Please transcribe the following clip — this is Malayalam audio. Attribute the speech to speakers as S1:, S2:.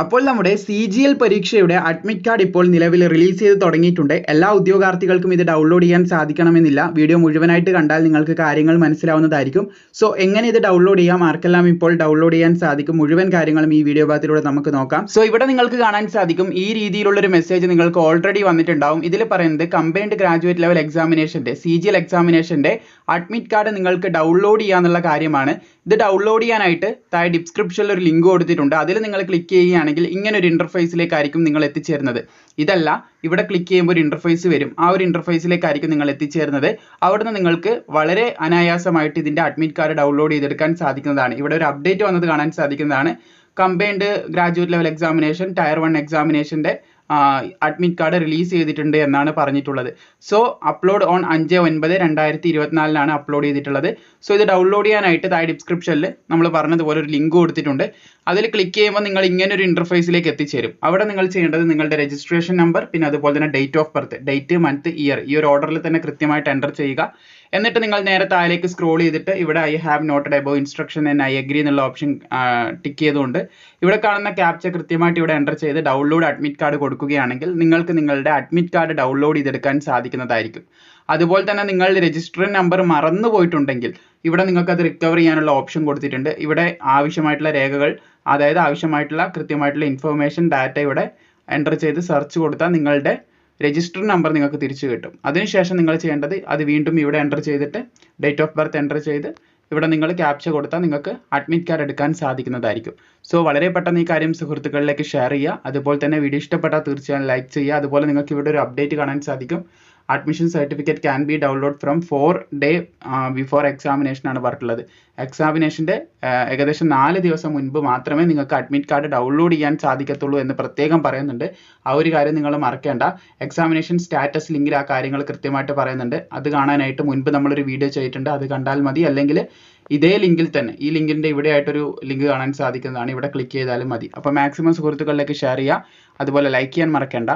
S1: അപ്പോൾ നമ്മുടെ സി ജി എൽ പരീക്ഷയുടെ അഡ്മിറ്റ് കാർഡ് ഇപ്പോൾ നിലവിൽ റിലീസ് ചെയ്ത് തുടങ്ങിയിട്ടുണ്ട്. എല്ലാ ഉദ്യോഗാർത്ഥികൾക്കും ഇത് ഡൗൺലോഡ് ചെയ്യാൻ സാധിക്കണമെന്നില്ല. വീഡിയോ മുഴുവനായിട്ട് കണ്ടാൽ നിങ്ങൾക്ക് കാര്യങ്ങൾ മനസ്സിലാവുന്നതായിരിക്കും. സോ എങ്ങനെ ഇത് ഡൗൺലോഡ് ചെയ്യാം? ആർക്കെല്ലാം ഇപ്പോൾ ഡൗൺലോഡ് ചെയ്യാൻ സാധിക്കും? മുഴുവൻ കാര്യങ്ങളും ഈ വീഡിയോ ഭാഗത്തിലൂടെ നമുക്ക് നോക്കാം. സോ ഇവിടെ നിങ്ങൾക്ക് കാണാൻ സാധിക്കും. ഈ രീതിയിലുള്ള ഒരു മെസ്സേജ് നിങ്ങൾക്ക് ഓൾറെഡി വന്നിട്ടുണ്ടാവും. ഇതിൽ പറയുന്നത് കമ്പൈൻഡ് ഗ്രാജുവേറ്റ് ലെവൽ എക്സാമിനേഷന്റെ സി ജി എൽ എക്സാമിനേഷന്റെ അഡ്മിറ്റ് കാർഡ് നിങ്ങൾക്ക് ഡൗൺലോഡ് ചെയ്യാന്നുള്ള കാര്യമാണ്. ഇത് ഡൗൺലോഡ് ചെയ്യാനായിട്ട് താഴെ ഡിസ്ക്രിപ്ഷനിൽ ഒരു ലിങ്ക് കൊടുത്തിട്ടുണ്ട്. അതിൽ നിങ്ങൾ ക്ലിക്ക് ചെയ്യുകയാണെങ്കിൽ ഇങ്ങനെ ഒരു ഇന്റർഫേസിലേക്കായിരിക്കും നിങ്ങൾ എത്തിച്ചേരുന്നത്. ഇതല്ല ഇവിടെ ക്ലിക്ക് ചെയ്യുമ്പോൾ ഒരു ഇന്റർഫേസ് വരും. ആ ഒരു ഇന്റർഫേസിലേക്കായിരിക്കും നിങ്ങൾ എത്തിച്ചേരുന്നത്. അവിടുന്ന് നിങ്ങൾക്ക് വളരെ അനായാസമായിട്ട് ഇതിന്റെ അഡ്മിറ്റ് കാർഡ് ഡൗൺലോഡ് ചെയ്തെടുക്കാൻ സാധിക്കുന്നതാണ്. ഇവിടെ ഒരു അപ്ഡേറ്റ് വന്നത് കാണാൻ സാധിക്കുന്നതാണ്. Combined graduate level examination tier one എക്സാമിനേഷന്റെ admit card release ചെയ്തിട്ടുണ്ട് എന്നാണ് പറഞ്ഞിട്ടുള്ളത്. സോ അപ്ലോഡ് ഓൺ അഞ്ച് ഒൻപത് രണ്ടായിരത്തി ഇരുപത്തിനാലിനാണ് അപ്ലോഡ് ചെയ്തിട്ടുള്ളത്. സോ ഇത് ഡൗൺലോഡ് ചെയ്യാനായിട്ട് താഴെ ഡിസ്ക്രിപ്ഷനിൽ നമ്മൾ പറഞ്ഞതുപോലെ ഒരു ലിങ്ക് കൊടുത്തിട്ടുണ്ട്. അതിൽ ക്ലിക്ക് ചെയ്യുമ്പോൾ നിങ്ങൾ ഇങ്ങനെ ഒരു ഇന്റർഫേസിലേക്ക് എത്തിച്ചേരും. അവിടെ നിങ്ങൾ ചെയ്യേണ്ടത് നിങ്ങളുടെ രജിസ്ട്രേഷൻ നമ്പർ പിന്നെ അതുപോലെ തന്നെ date of birth date month year ഈ ഒരു ഓർഡറിൽ തന്നെ കൃത്യമായിട്ട് എന്റർ ചെയ്യുക. എന്നിട്ട് നിങ്ങൾ നേരെ താഴേക്ക് സ്ക്രോൾ ചെയ്തിട്ട് ഇവിടെ I have noted above instruction and I agree എന്നുള്ള ഓപ്ഷൻ ടിക്ക് ചെയ്തുകൊണ്ട് ഇവിടെ കാണുന്ന ക്യാപ്ച കൃത്യമായിട്ട് ഇവിടെ എന്റർ ചെയ്ത് ഡൗൺലോഡ് അഡ്മിറ്റ് കാർഡ് കൊടുക്കുകയാണെങ്കിൽ നിങ്ങൾക്ക് നിങ്ങളുടെ അഡ്മിറ്റ് കാർഡ് ഡൗൺലോഡ് ചെയ്തെടുക്കാൻ സാധിക്കുന്നതായിരിക്കും. അതുപോലെ തന്നെ നിങ്ങൾ രജിസ്റ്റർ നമ്പർ മറന്നു പോയിട്ടുണ്ടെങ്കിൽ ഇവിടെ നിങ്ങൾക്ക് അത് റിക്കവർ ചെയ്യാനുള്ള ഓപ്ഷൻ കൊടുത്തിട്ടുണ്ട്. ഇവിടെ ആവശ്യമായിട്ടുള്ള രേഖകൾ അതായത് ആവശ്യമായിട്ടുള്ള കൃത്യമായിട്ടുള്ള ഇൻഫർമേഷൻ ഡാറ്റ ഇവിടെ എന്റർ ചെയ്ത് സെർച്ച് കൊടുത്താൽ നിങ്ങളുടെ രജിസ്റ്റർ നമ്പർ നിങ്ങൾക്ക് തിരിച്ചു കിട്ടും. അതിനുശേഷം നിങ്ങൾ ചെയ്യേണ്ടത് അത് വീണ്ടും ഇവിടെ എന്റർ ചെയ്തിട്ട് ഡേറ്റ് ഓഫ് ബർത്ത് എന്റർ ചെയ്ത് ഇവിടെ നിങ്ങൾ ക്യാപ്ച കൊടുത്താൽ നിങ്ങൾക്ക് അഡ്മിറ്റ് കാർഡ് എടുക്കാൻ സാധിക്കുന്നതായിരിക്കും. സോ വളരെ പെട്ടെന്ന് ഈ കാര്യം സുഹൃത്തുക്കളിലേക്ക് ഷെയർ ചെയ്യുക. അതുപോലെ തന്നെ വീഡിയോ ഇഷ്ടപ്പെട്ടാൽ തീർച്ചയായും ലൈക്ക് ചെയ്യുക. അതുപോലെ നിങ്ങൾക്ക് ഇവിടെ ഒരു അപ്ഡേറ്റ് കാണാൻ സാധിക്കും. Admission certificate can be download from four day before examination ആണ് പറഞ്ഞിട്ടുള്ളത്. എക്സാമിനേഷന്റെ ഏകദേശം നാല് ദിവസം മുൻപ് മാത്രമേ നിങ്ങൾക്ക് അഡ്മിറ്റ് കാർഡ് ഡൗൺലോഡ് ചെയ്യാൻ സാധിക്കത്തുള്ളൂ എന്ന് പ്രത്യേകം പറയുന്നുണ്ട്. ആ ഒരു കാര്യം നിങ്ങൾ മറക്കേണ്ട. എക്സാമിനേഷൻ സ്റ്റാറ്റസ് ലിങ്കിൽ ആ കാര്യങ്ങൾ കൃത്യമായിട്ട് പറയുന്നുണ്ട്. അത് കാണാനായിട്ട് മുൻപ് നമ്മളൊരു വീഡിയോ ചെയ്തിട്ടുണ്ട്. അത് കണ്ടാൽ മതി. അല്ലെങ്കിൽ ഇതേ ലിങ്കിൽ തന്നെ ഈ ലിങ്കിന്റെ ഇവിടെ ആയിട്ടൊരു ലിങ്ക് കാണാൻ സാധിക്കുന്നതാണ്. ഇവിടെ ക്ലിക്ക് ചെയ്താലും മതി. അപ്പോൾ മാക്സിമം സുഹൃത്തുക്കളിലേക്ക് ഷെയർ ചെയ്യുക. അതുപോലെ ലൈക്ക് ചെയ്യാൻ മറക്കേണ്ട.